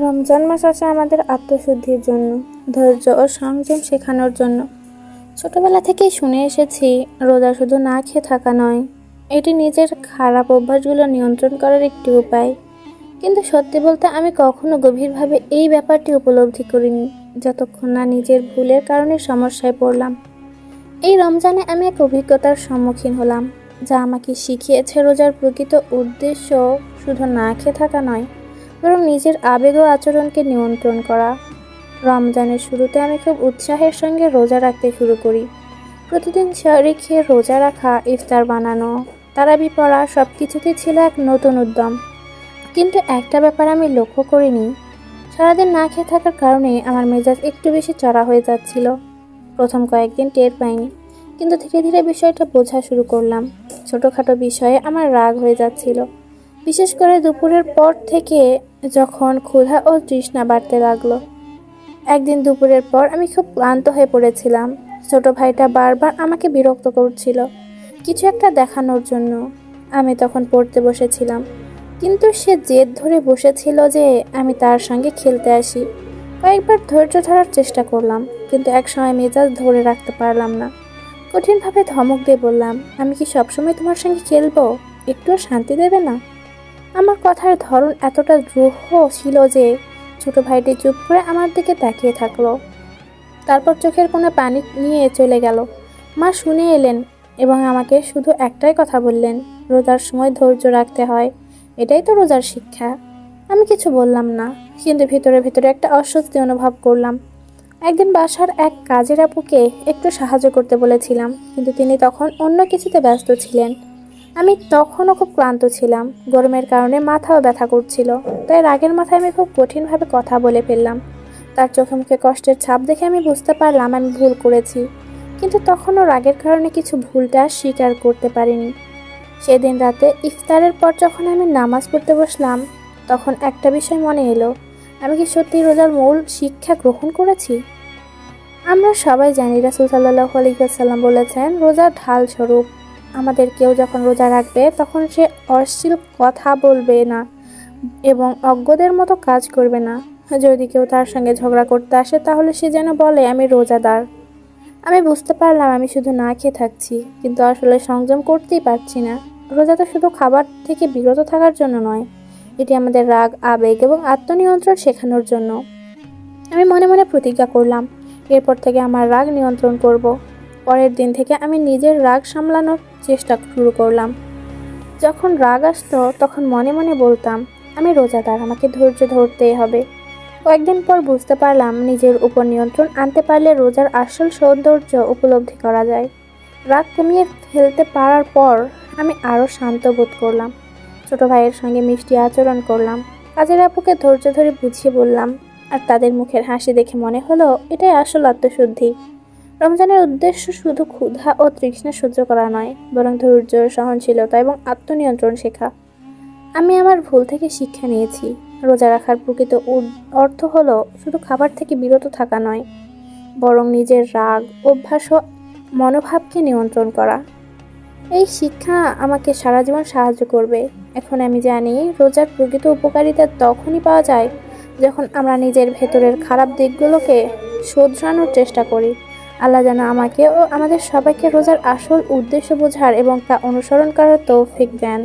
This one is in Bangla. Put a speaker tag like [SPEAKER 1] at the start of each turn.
[SPEAKER 1] রমজান মাস আসে আমাদের আত্মশুদ্ধির জন্য, ধৈর্য ও সংযম শেখানোর জন্য। ছোটবেলা থেকেই শুনে এসেছি, রোজা শুধু না খেয়ে থাকা নয়, এটি নিজের খারাপ অভ্যাসগুলো নিয়ন্ত্রণ করার একটি উপায়। কিন্তু সত্যি বলতে আমি কখনো গভীরভাবে এই ব্যাপারটি উপলব্ধি করিনি, যতক্ষণ না নিজের ভুলের কারণে সমস্যায় পড়লাম। এই রমজানে আমি এক অভিজ্ঞতার সম্মুখীন হলাম, যা আমাকে শিখিয়েছে রোজার প্রকৃত উদ্দেশ্য শুধু না খেয়ে থাকা নয় বরং নিজের আবেগ ও আচরণকে নিয়ন্ত্রণ করা। রমজানের শুরুতে আমি খুব উৎসাহের সঙ্গে রোজা রাখতে শুরু করি। প্রতিদিন শহরে খেয়ে রোজা রাখা, ইফতার বানানো, তারাবি পড়া সব কিছুতেই ছিল এক নতুন উদ্যম। কিন্তু একটা ব্যাপার আমি লক্ষ্য করিনি। সারাদিন না খেয়ে থাকার কারণে আমার মেজাজ একটু বেশি চড়া হয়ে যাচ্ছিল। প্রথম কয়েকদিন টের পাইনি, কিন্তু ধীরে ধীরে বিষয়টা বোঝা শুরু করলাম। ছোটোখাটো বিষয়ে আমার রাগ হয়ে যাচ্ছিল। বিশেষ করে দুপুরের পর থেকে যখন ক্ষুধা ও তৃষ্ণা বাড়তে লাগল। একদিন দুপুরের পর আমি খুব ক্লান্ত হয়ে পড়েছিলাম। ছোট ভাইটা বারবার আমাকে বিরক্ত করছিল কিছু একটা দেখানোর জন্য। আমি তখন পড়তে বসেছিলাম। কিন্তু সে জেদ ধরে বসেছিল যে আমি তার সঙ্গে খেলতে আসি। কয়েকবার ধৈর্য ধরার চেষ্টা করলাম, কিন্তু একসময় মেজাজ ধরে রাখতে পারলাম না। কঠিনভাবে ধমক দিয়ে বললাম, আমি কি সবসময় তোমার সঙ্গে খেলব? একটুও শান্তি দেবে না? আমার কথার ধরন এতটা দ্রুহ ছিল যে ছোট ভাইটি চুপ করে আমার দিকে তাকিয়ে থাকল। তারপর চোখের কোনো পানি নিয়ে চলে গেল। মা শুনে এলেন এবং আমাকে শুধু একটাই কথা বললেন, রোজার সময় ধৈর্য রাখতে হয়। এটাই তো রোজার শিক্ষা। আমি কিছু বললাম না, কিন্তু ভিতরে ভিতরে একটা অস্বস্তি অনুভব করলাম। একদিন বাসার এক কাজের আপুকে একটু সাহায্য করতে বলেছিলাম, কিন্তু তিনি তখন অন্য কিছুতে ব্যস্ত ছিলেন। আমি তখনও খুব ক্লান্ত ছিলাম। গরমের কারণে মাথাও ব্যথা করছিল। তাই রাগের মাথায় আমি খুব কঠিনভাবে কথা বলে ফেললাম। তার চোখে মুখে কষ্টের ছাপ দেখে আমি বুঝতে পারলাম আমি ভুল করেছি। কিন্তু তখনও রাগের কারণে কিছু ভুলটা স্বীকার করতে পারিনি। সেদিন রাতে ইফতারের পর যখন আমি নামাজ পড়তে বসলাম, তখন একটা বিষয় মনে এলো। আমি কি সত্যি রোজার মূল শিক্ষা গ্রহণ করেছি? আমরা সবাই জানি রাসুল সাল্লাহ আলিকাল্লাম বলেছেন রোজা ঢাল স্বরূপ। আমাদের কেউ যখন রোজা রাখবে, তখন সে অশ্লীল কথা বলবে না এবং অজ্ঞদের মতো কাজ করবে না। যদি কেউ তার সঙ্গে ঝগড়া করতে আসে, তাহলে সে যেন বলে, আমি রোজাদার। আমি বুঝতে পারলাম, আমি শুধু না খেয়ে থাকছি, কিন্তু আসলে সংযম করতেই পারছি না। রোজা তো শুধু খাবার থেকে বিরত থাকার জন্য নয়, এটি আমাদের রাগ, আবেগ এবং আত্মনিয়ন্ত্রণ শেখানোর জন্য। আমি মনে মনে প্রতিজ্ঞা করলাম, এরপর থেকে আমার রাগ নিয়ন্ত্রণ করব। পরের দিন থেকে আমি নিজের রাগ সামলানোর চেষ্টা শুরু করলাম। যখন রাগ আসতো তখন মনে মনে বলতাম, আমি রোজাদার, আমাকে ধৈর্য ধরতেই হবে। কয়েকদিন পর বুঝতে পারলাম, নিজের উপর নিয়ন্ত্রণ আনতে পারলে রোজার আসল সৌন্দর্য উপলব্ধি করা যায়। রাগ কমিয়ে ফেলতে পারার পর আমি আরও শান্ত বোধ করলাম। ছোট ভাইয়ের সঙ্গে মিষ্টি আচরণ করলাম। কাজের আপুকে ধৈর্য ধরে বুঝিয়ে বললাম, আর তাদের মুখের হাসি দেখে মনে হলো এটাই আসল আত্মশুদ্ধি। রমজানের উদ্দেশ্য শুধু ক্ষুধা ও তৃষ্ণা সহ্য করা নয়, বরং ধৈর্য, সহনশীলতা এবং আত্মনিয়ন্ত্রণ শেখা। আমি আমার ভুল থেকে শিক্ষা নিয়েছি। রোজা রাখার প্রকৃত অর্থ হলো শুধু খাবার থেকে বিরত থাকা নয়, বরং নিজের রাগ, অভ্যাস ও মনোভাবকে নিয়ন্ত্রণ করা। এই শিক্ষা আমাকে সারা জীবন সাহায্য করবে। এখন আমি জানি, রোজার প্রকৃত উপকারিতা তখনই পাওয়া যায় যখন আমরা নিজের ভেতরের খারাপ দিকগুলোকে শোধরানোর চেষ্টা করি। আল্লাহ যেন আমাকে ও আমাদের সবাইকে রোজার আসল উদ্দেশ্য বোঝার এবং তা অনুসরণ করার তৌফিক দেন।